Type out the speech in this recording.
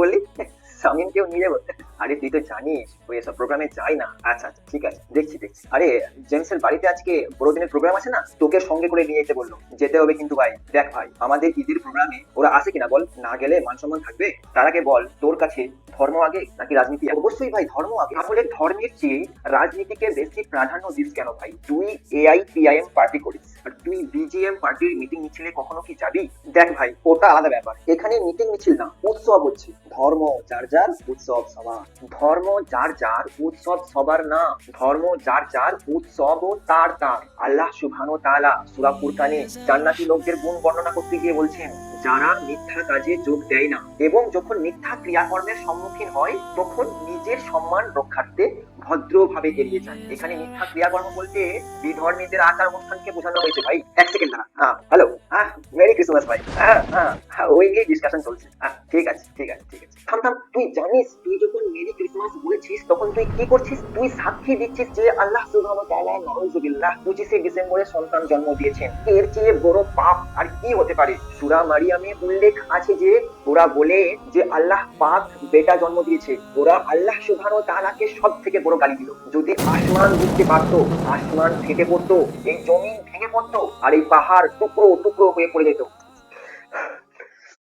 বললি? সামিনকেও নিয়ে যাব। আরে তুই তো জানিস ওই এসব প্রোগ্রামে যাই না। আচ্ছা আচ্ছা ঠিক আছে দেখছি দেখছি। আরে জেমসের বাড়িতে আজকে বড়দিনের প্রোগ্রাম আছে না? তোকে সঙ্গে করে নিয়ে যেতে বলল। যেতে হবে কিন্তু ভাই দেখ ভাই আমাদের ঈদের প্রোগ্রামে ওরা আসে কিনা বল? না গেলে মান সম্মান থাকবে? তার আগে বল তোর কাছে ধর্ম আগে নাকি রাজনীতি আগে? অবশ্যই ভাই ধর্ম আগে। তাহলে ধর্মের চেয়ে রাজনীতিকে বেশি প্রাধান্য দিস কেন ভাই? তুই এআই পিআইএম পার্টি করিস। আর তুই বিজিএম পার্টির মিটিং মিছিলে কখনো কি যাবি? দেখ ভাই, ওটা আলাদা ব্যাপার। এখানে মিটিং মিছিল না, উৎসব হচ্ছে। ধর্ম যার যার, উৎসব সবার। ধর্ম যার যার, উৎসব সবার না। ধর্ম যার যার উৎসব তার তার। আল্লাহ সুবহান তাআলা সূরা ফুরকানে জান্নাতি লোকদের গুণ বর্ণনা করতে গিয়ে বলছেন, যারা মিথ্যা কাজে যোগ দেয় না এবং যখন মিথ্যা ক্রিয়াকর্মের সম্মুখীন হয়, তখন নিজের সম্মান রক্ষার্থে ভদ্রভাবে এড়িয়ে যায়। এখানে মিথ্যা ক্রিয়াকর্ম বলতে বিধর্মীদের আচার অনুষ্ঠানকে বোঝানো হয়েছে ভাই, এক সেকেন্ড দাঁড়া হ্যাঁ হ্যালো হ্যাঁ মেরি ক্রিসমাস ভাই। হ্যাঁ হ্যাঁ ওই নিয়ে ডিসকাশন চলছে। হ্যাঁ ঠিক আছে ঠিক আছে ঠিক আছে। থাম তুই জানিস, তুই যখন মেরি ক্রিসমাস বলেছিস, তখন তুই কি করছিস? তুই সাক্ষী দিচ্ছিস যে আল্লাহ সুবহানাহু ওয়া তাআলা নাউজুবিল্লাহ 25 ডিসেম্বরে সন্তান জন্ম দিয়েছেন। এর চেয়ে বড় পাপ আর কি হতে পারে? সূরা মারিয়ামে উল্লেখ আছে যে, ওরা বলে যে আল্লাহ পাক বেটা জন্ম দিয়েছে। ওরা আল্লাহ সুবহানাহু ওয়া সব থেকে বড় গালি দিল। যদি আসমান বুঝতে পারতো, আসমান ফেটে পড়তো, এই জমিন ভেঙে পড়তো, আর এই পাহাড় টুকরো টুকরো হয়ে পড়ে যেত।